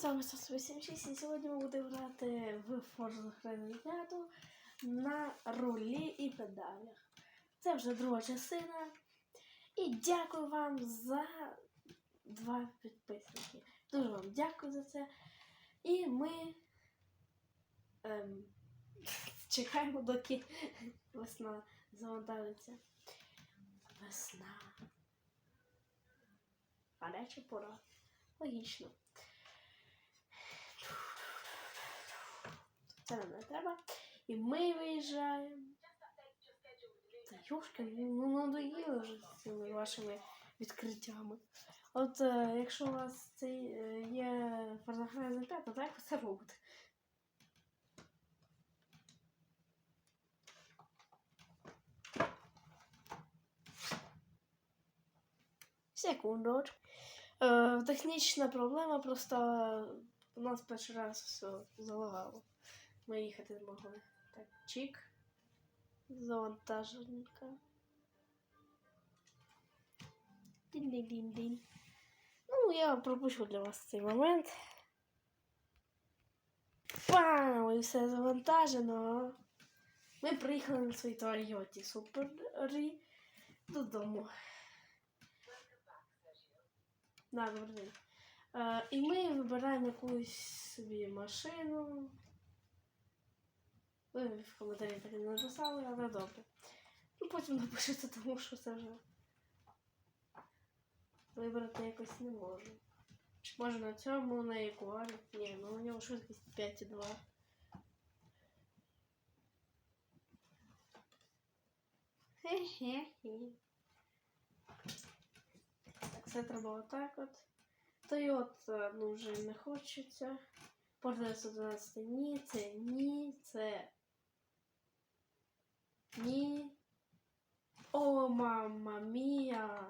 з вами 186 і сьогодні ми будемо грати в Forza Horizon 5 на рулі і педалях. Це вже друга частина. І дякую вам за два підписники. Дуже вам дякую за це. І ми ем, чекаємо, доки весна завантажиться. Весна. Гаряча пора. Логічно. Це нам не треба. І ми виїжджаємо. Та юшка, ну надоїли вже з цими вашими відкриттями. От е, якщо у вас цей е, є Horizon 5, то як ви це робите? Секундочку. Е, технічна проблема, просто у нас перший раз все залагало. Ми їхати не могли. Так, чик. Завантаженка. Дін-дін-дін-дін. Ну, я пропущу для вас цей момент. Пау! І все завантажено. Ми приїхали на своїй Toyota Supra додому. Да, добрий. Е, і ми вибираємо якусь собі машину. Ви в коментарі так не написали, але добре. Ну потім напишете, тому що це вже вибрати якось не можу. Може на цьому, на Ягуарі. Ні, ну у нього швидкість 5,2. Хе-хе-хе. Так, це треба отак от. Toyota, ну вже не хочеться. Порта 112 ні, це ні, це ні. О, мама мія.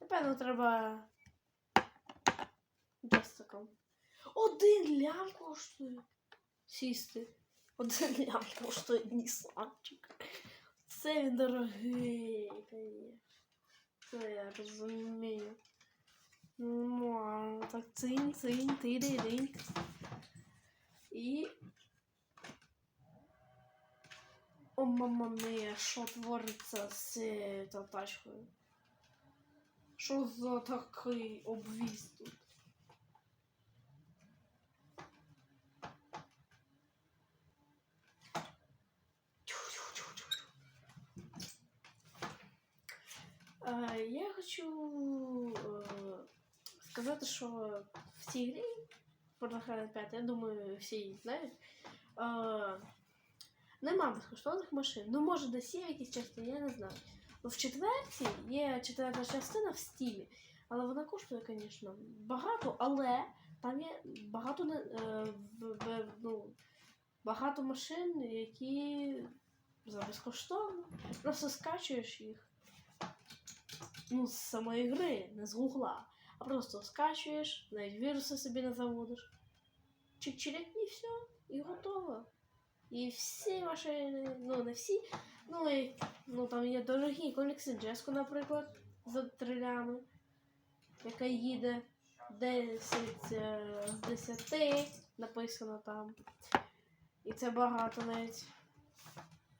Напевно, треба достиком. Один лям коштує. Сісти. Один лям коштує Нісанчик. Це він дорогий. Це я розумію. Ну, так цинь, цинь, ти І. О, мама мія, що твориться з та тачкою? Що за такий обвіз тут? Е, Я хочу е, сказати, що в цій грі Forza 5, я думаю, всі її знають. Нема безкоштовних машин. Ну, може, десь є якісь частини, я не знаю. В четвертій є четверта частина в стілі, але вона коштує, звісно, багато, але там є багато е, ну, багато машин, які за безкоштовно. Просто скачуєш їх ну, з самої гри, не з гугла. Просто скачуєш, навіть віруси собі не заводиш. Чик-чирик і все, і готово. І всі машини, ну не всі, ну і ну, там є дорогі Колікси Джеско, наприклад, за трилями, яка їде 10 е, з 10 написано там. І це багато навіть.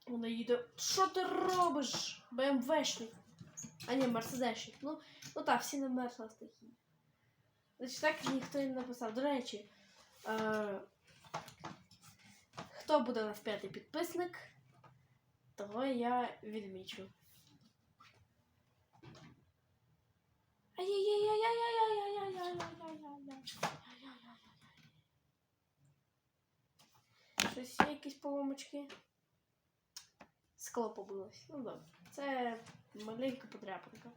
Вона їде. Що ти робиш? БМВшник. А ні, Мерседесчик. Ну, ну так, всі на Мерседес такі. Значить так ніхто не написав. До речі, е, хто буде у нас п'ятий підписник, того я відмічу. Щось є якісь поломочки. Скло побилось. Ну добре. Це маленька подряпинка.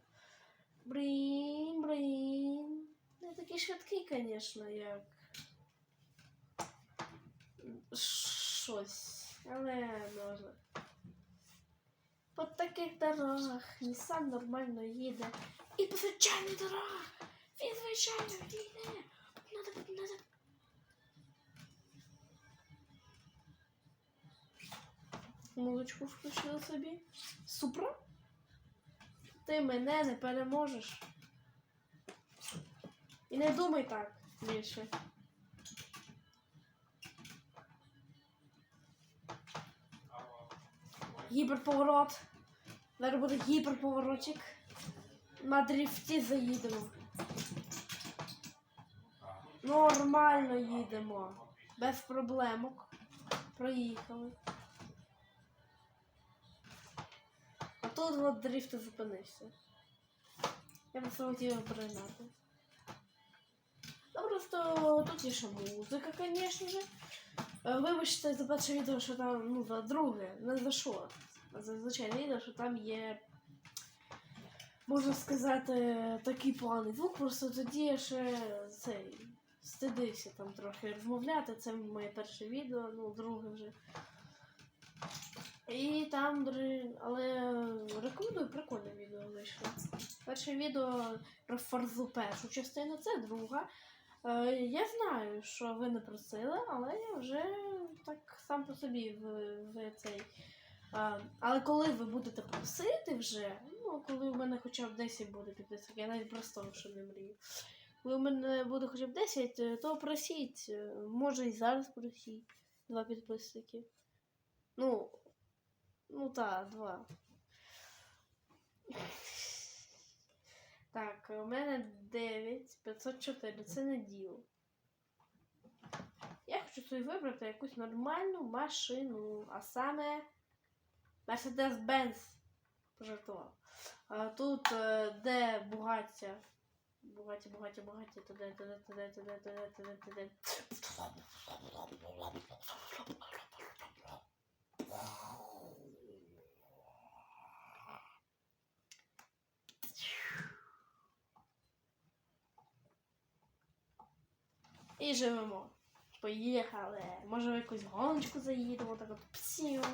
Брін, брін. Не такий швидкий, звісно, як. Щось. Але можна. По таких дорогах Nissan нормально їде. І по звичайних дорогах. Він звичайно їде. Надо, надо. Музичку включила собі. Супра? Ти мене не переможеш. І не думай так більше. Гіперповорот. Зараз буде гіперповоротик. На дрифті заїдемо. Нормально їдемо. Без проблемок. Проїхали. А тут от дрифт зупинився. Я просто хотів його перегнати. Ну просто тут є ще музика, звісно же. Е, Вибачте за перше відео, що там, ну, за друге, не за що. За звичайне відео, що там є, можна сказати, такий поганий звук, просто тоді я ще цей стидився там трохи розмовляти. Це моє перше відео, ну, друге вже. І там, але рекомендую прикольне відео вийшло. Перше відео про форзу першу частину, це друга. Е, Я знаю, що ви не просили, але я вже так сам по собі в, в цей. Але коли ви будете просити вже, ну коли у мене хоча б 10 буде підписок, я навіть просто що не мрію. Коли у мене буде хоча б 10, е, то просіть. е, Може і зараз просіть. Два підписники. Ну, ну так, два. Так, у мене 9 504, це не діло. Я хочу собі вибрати якусь нормальну машину, а саме Mercedes-Benz пожартував. А тут е, де Бугаття. Бугаті, Бугаті, Бугаті, туди, туди, туди, туди, туди, туди, туди. І живемо. Поїхали. Може в якусь гоночку заїдемо, так от псів.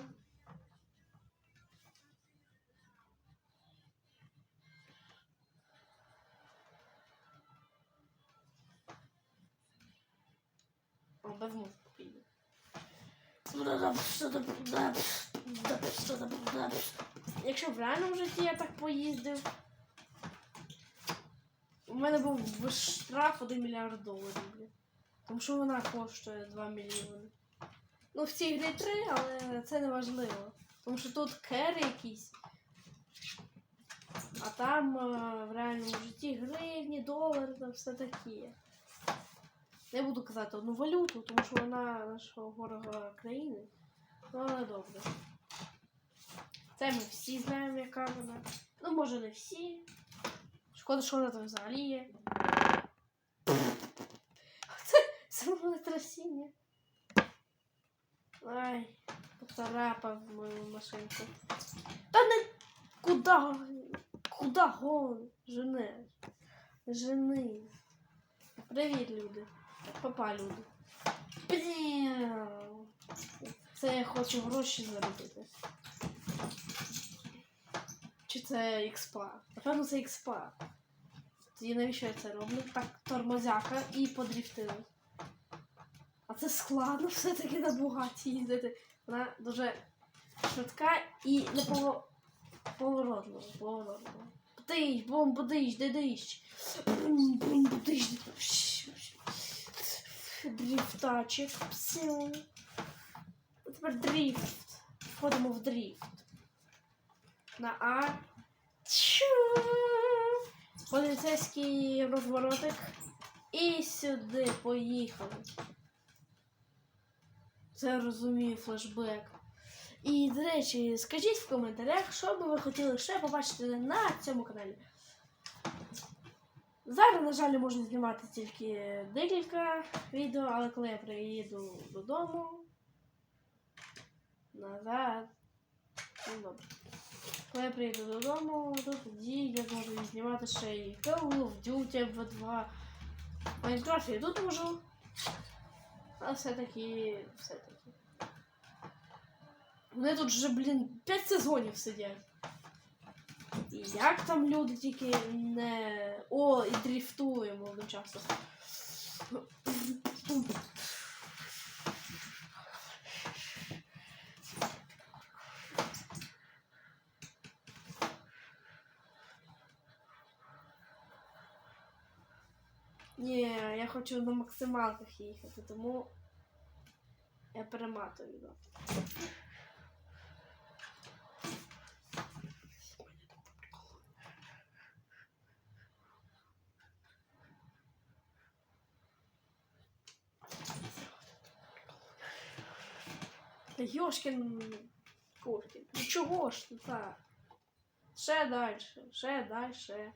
Без музики піде. Якщо в реальному житті я так поїздив, у мене був штраф 1 мільярд доларів. Тому що вона коштує 2 мільйони. Ну, в цій грі 3, але це не важливо. Тому що тут кери якісь. А там е, в реальному житті гривні, долари, там все таке. Не буду казати одну валюту, тому що вона нашого ворога країни. Ну, але добре. Це ми всі знаємо, яка вона. Ну, може не всі. Шкода, що вона там взагалі є. Це самолетрасіння. Ай, поцарапав мою машинку. Та не куда? Куда гон? Жене. Жени. Привіт, люди. Папа, люди. Блін. Це я хочу гроші заробити. Чи це експа? Напевно, це експа. Тоді навіщо я це роблю? Так, тормозяка і подріфтили. А це складно все-таки на бугаті їздити. Вона дуже швидка і не пово... поворотна. поворотна. Подиш, бом, подиш, дидиш. Бум, бум, подиш. Дріфтачик. Тепер дріфт. Входимо в дріфт. На А. Поліцейський розворотик. І сюди поїхали. Це розумію флешбек. І, до речі, скажіть в коментарях, що би ви хотіли ще побачити на цьому каналі. Зараз, на жаль, можна знімати тільки декілька відео, але коли я приїду додому. Назад. Ну добре. Коли я приїду додому, то тоді я зможу знімати ще і Call of Duty в 2 Майнкрафт я тут можу. А все-таки, все-таки. Вони тут вже, блін, пять сезонів сидять. І як там люди тільки не... О, і дріфтуємо одночасно. Ні, я хочу на максималках їхати, тому я перематую. Та Йошкін Куркін. Ну чого ж ти так? Ще далі, ще далі.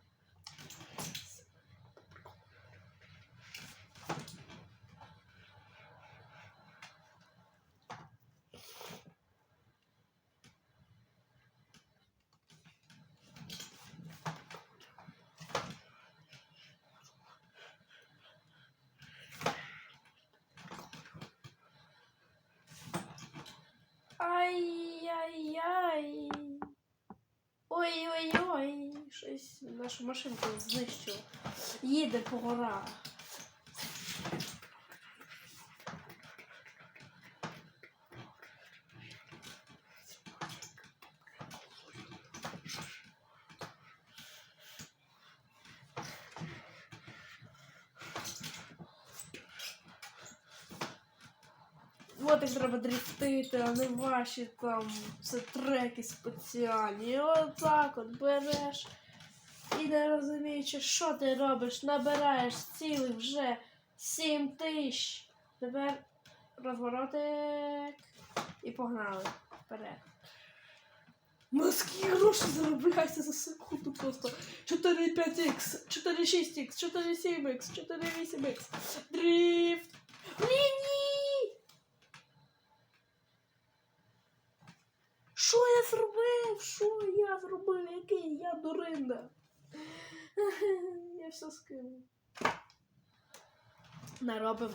Ай-яй-яй. Ой-ой-ой. Щось нашу машинку знищило. Їде по горах. Вот як треба дрифтити, а не ваші там це треки спеціальні. Отак от береш і не розуміючи, що ти робиш, набираєш цілих вже 7 тисяч. Тепер розворотик і погнали вперед. Маски гроші заробляються за секунду просто 4,5х, 4,6х, 4,7х, 4,8х. Дрифт. Блін, ні! Що я зробив? Що я зробив? Який я дуринда? Я все скину. Наробимо.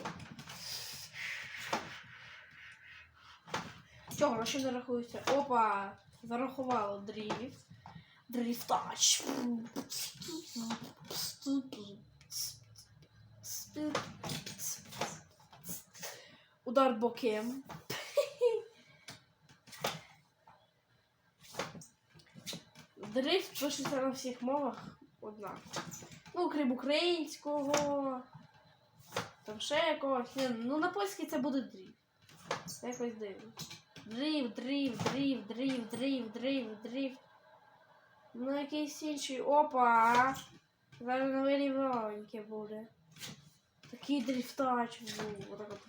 Чого, гроші не рахуються? Опа! Зарахувало дріфт. Дріфтач. Удар бокем. Дрифт пишеться на всіх мовах одна. Ну, крім українського. Там ще якогось. Ні, ну на польській це буде дрифт. Це якось дивно. Дрифт, дрифт, дрифт, дрифт, дрифт, дрифт, дрифт. Ну якийсь інший. Опа! Зараз на вирівненьке буде. Такий дрифтач був. Отак от.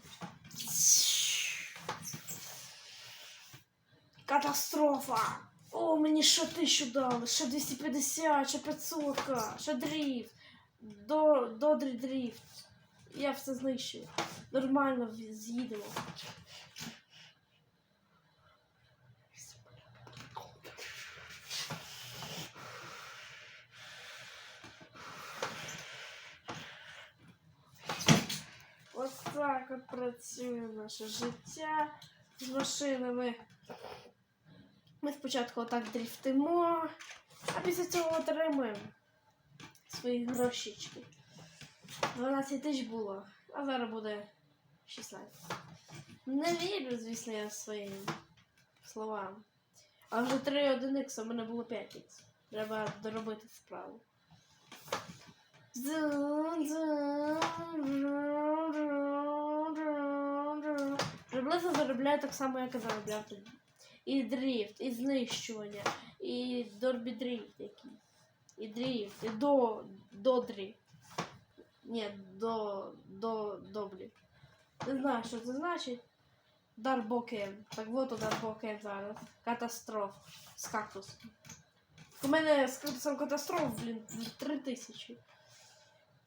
Катастрофа! О, мені ще тисячу дали, ще 250, ще 500, ще дріфт. До, до дрі- дріфт. Я все знищую. Нормально з'їдемо. Ось так от працює наше життя з машинами. Ми спочатку отак дрифтимо, а після цього отримуємо свої грошечки. 12 тисяч було, а зараз буде 16. Не вірю, звісно, я своїм словам. А вже 3 одиниць, у мене було 5 ікс. Треба доробити справу. Приблизно заробляю так само, як і заробляв тоді. І дрифт, і знищування, і дорбі дрифт якийсь. І дрифт, і до, до дрифт. Ні, до, до, доблі. Не знаю, що це значить. Дарбокен. Так от у Дарбокен зараз. Катастроф з кактусом. У мене з кактусом катастроф, блін, три тисячі.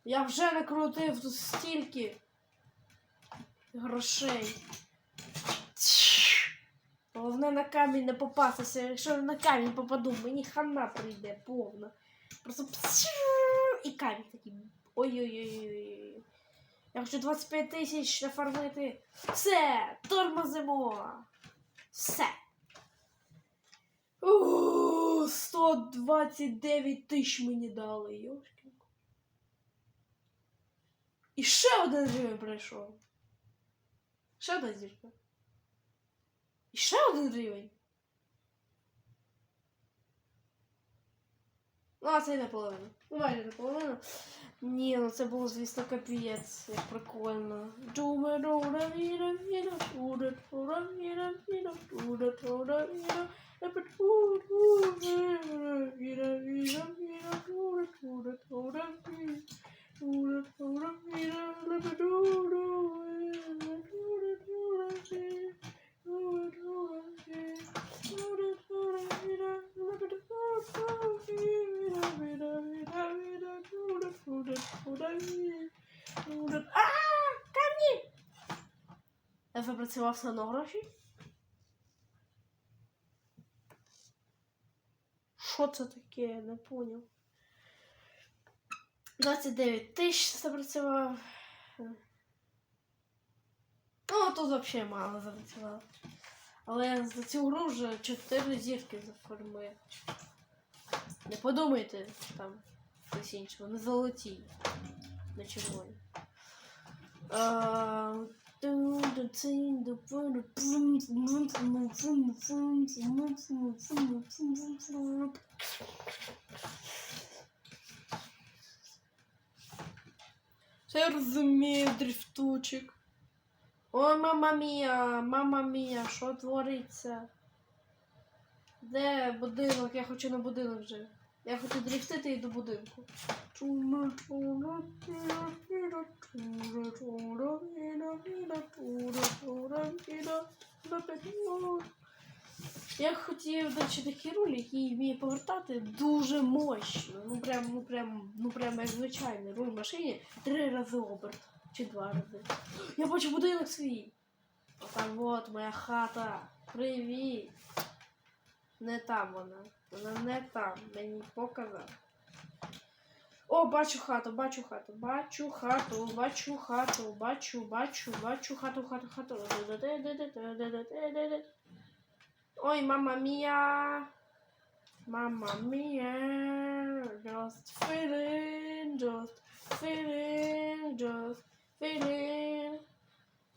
Я вже накрутив тут стільки грошей. Головне на камінь не попастися. Якщо на камінь попаду, мені хана прийде повна. Просто псю, і камінь такий. Ой-ой-ой. Я хочу 25 тисяч нафармити. Все, тормозимо. Все. О, 129 тисяч мені дали, йошки. І ще один рівень прийшов. Ще одна зірка. І ще один рівень. Ну, а це наполовину. Ну, майже наполовину. Ні, ну це було, звісно, капець, як прикольно. Я запрацював все на гроші. Що це таке? Я не поняв. 29 тисяч запрацював. Ну, тут взагалі мало запрацював. Але за цю гру вже 4 зірки заформує. Не подумайте там щось інше, вони золоті, не червоні. Я розумію, дрифтучик. Ой, мама мія, мама мія, що твориться? Де будинок? Я хочу на будинок вже. Я хочу дрифтити і до будинку. Я хотів, до такий руль, який вміє повертати дуже мощно. Ну прям, ну прям, ну прям як звичайний руль машині три рази оберт. Чи два рази. Я бачу будинок свій. Там от моя хата. Привіт. Не там вона. Вона не там. Мені показав. О, бачу хату, бачу хату, бачу хату, бачу хату, бачу, бачу, бачу хату, хату, хату. Ой, мама мія. Мама мія. Just feeling, just feeling, just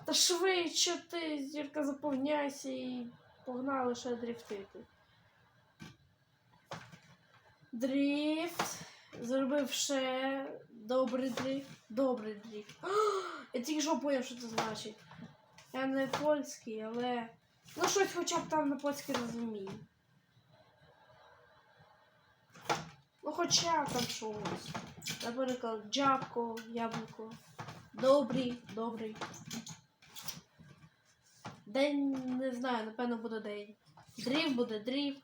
Та швидше ти, зірка, заповняйся і погнали ще дрифтити. Дрифт. Зробив ще добрий дрифт. Добрий дрифт. Я тільки що поняв, що це значить. Я не польський, але. Ну щось хоча б там на польській розумію. Ну хоча б там щось. Наприклад, джабко, яблуко. Добрий, добрий. День не знаю, напевно буде день. Дрів буде дрів.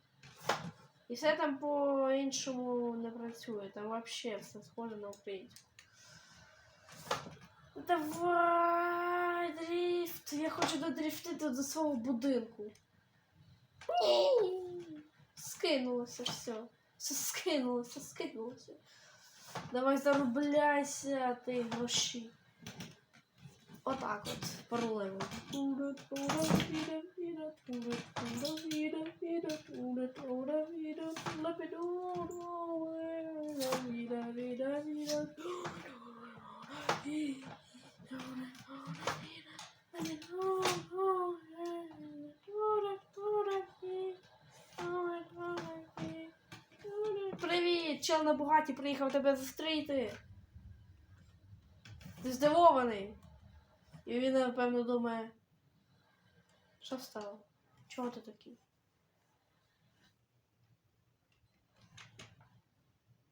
І все там по-іншому не працює. Там взагалі все схоже на українську. Давай, дріфт. Я хочу додріфтити до свого будинку. Ні. Скинулося все. Все скинулося, скинулося. Давай заробляйся, ти гроші. Отак от, паралельно. Привіт! Чел на Бугаті приїхав тебе зустріти. Ти здивований. І він, напевно, думає. Що стало? Чого ти такий?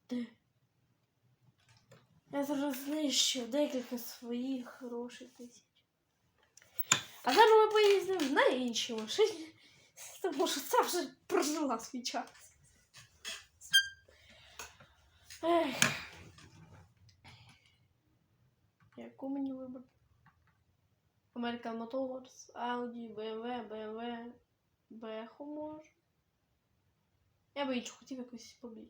Де? Я зараз знищив декілька своїх хороших тисяч. А зараз ми поїздимо на іншій машині, тому що це вже прожила свій час. Ех. Яку мені вибрати? American Motors, Audi, BMW, BMW, Беху може. Я би іншу хотів якусь побіг.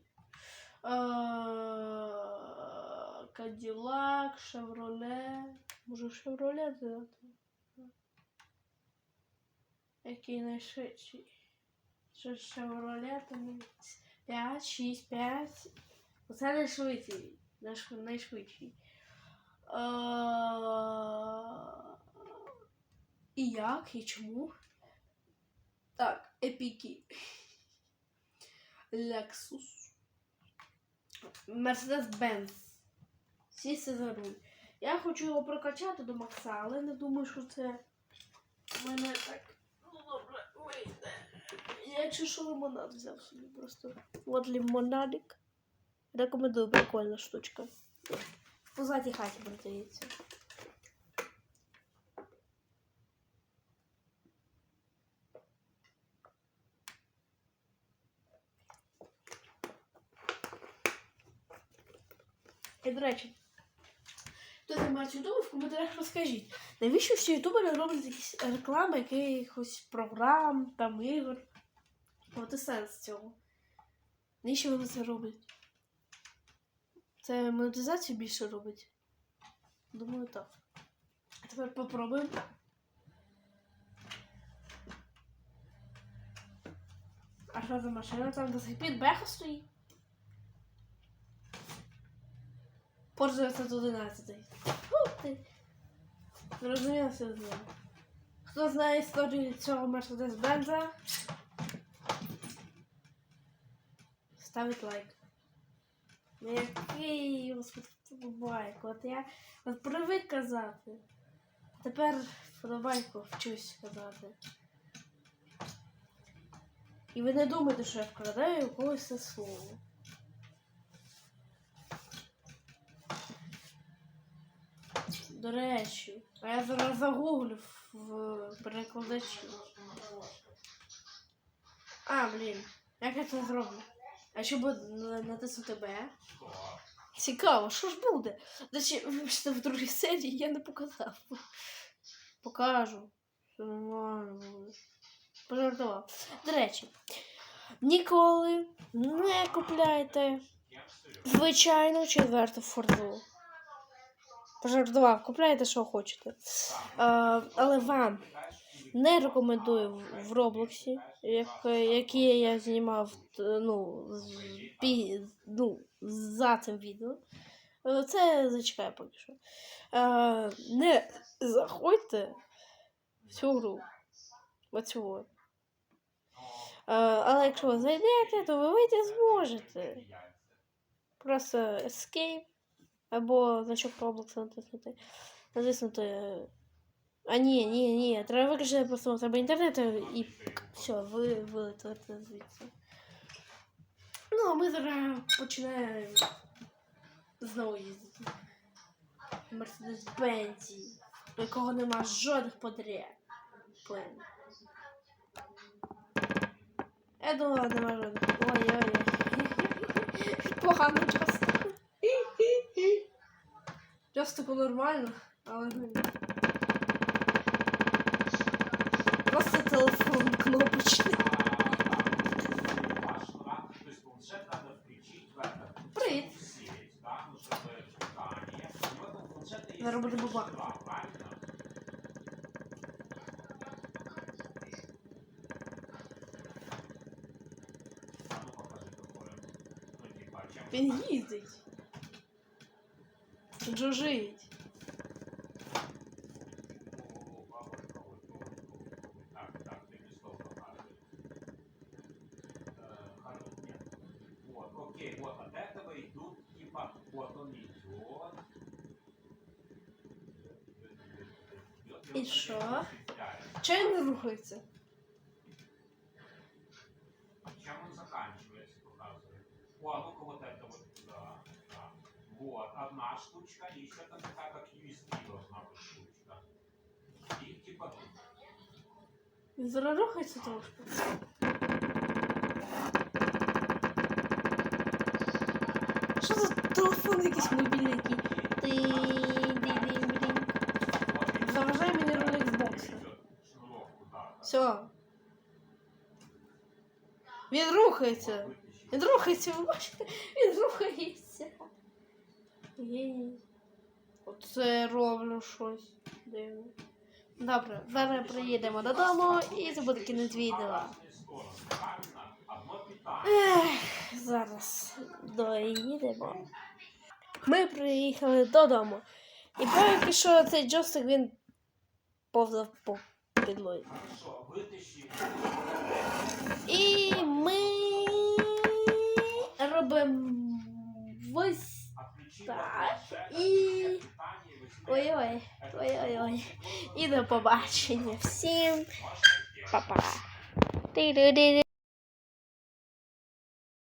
Каділак, Шевроле. Може Шевроле взяти? Який найшвидший? Шевроле там 5, 6, 5. Оце найшвидший. Найшвидший. І як, і чому? Так, епіки. Lexus. Mercedes-Benz. сісти за руль. Я хочу його прокачати до макса, але не думаю, що це в мене так ну, добре вийде. Я якщо що лимонад взяв собі просто. От лимонадик. Рекомендую, прикольна штучка. Позатій хаті продається. І, до речі, хто має ютубу, в коментарях розкажіть, навіщо всі ютубери роблять якісь реклами якихось програм, там ігор? От і сенс цього. Навіщо вони це роблять? Це монетизацію більше робить? Думаю, так. А тепер попробуємо. А що за машина? Там до сих пір беха стоїть. Porsche 911. Фу ти. Зрозуміло все з ним. Хто знає історію цього Бенза? Ставить лайк. Ну який вподобайку. От я от привик казати. Тепер вподобайку вчусь казати. І ви не думайте, що я вкладаю у когось це слово. До речі, а я зараз загуглю в перекладачі. А, блін, як я це зроблю? А що буде на- натиснути Б? Цікаво, що ж буде? До вибачте, в другій серії я не показав. Покажу. Пожартував. До речі, ніколи не купляйте звичайну четверту форду. Пожартував, купляйте, що хочете. А, але вам не рекомендую в- Роблоксі, як, які я знімав ну, пі- ну, за цим відео. Е, Це зачекає поки що. Е, не заходьте в цю гру. Оцю. Е, але якщо ви зайдете, то ви вийти зможете. Просто escape або значок Roblox натиснути. Натиснути. А ні, ні, ні, треба виключити просто треба інтернет і все, ви вилетите звідси. Ну, а ми зараз починаємо знову їздити. Мерседес Бензі, у якого нема жодних подряд. Блин. Я думала, нема жодних. Ой-ой-ой. Погано часто. Часто нормально, але Просто телефон кнопочний. Привіт. Зараз буде баба. Він їздить. Джужить. И шо? Чого він не рухається? Чем он заканчивается, показывает. О, а ну-ка вот это вот, да, да. Вот, одна штучка, и еще там такая, как USB должна быть штучка. И типа тут. Він зараз рухається трошки. Що за телефон якийсь мобільний який? Тин-дин-дин-дин. Заважає мені. Шнурок. Все. Він рухається. Він рухається, ви бачите? Він рухається. Геній. Оце роблю щось. Дивно. Добре, зараз приїдемо додому і це буде кінець відео. Ех, зараз доїдемо. Ми приїхали додому. І поки що цей джойстик він повзав по підлозі. І ми робимо ось Так, і- Ой-ой, ой-ой-ой. І до побачення всім. Па-па.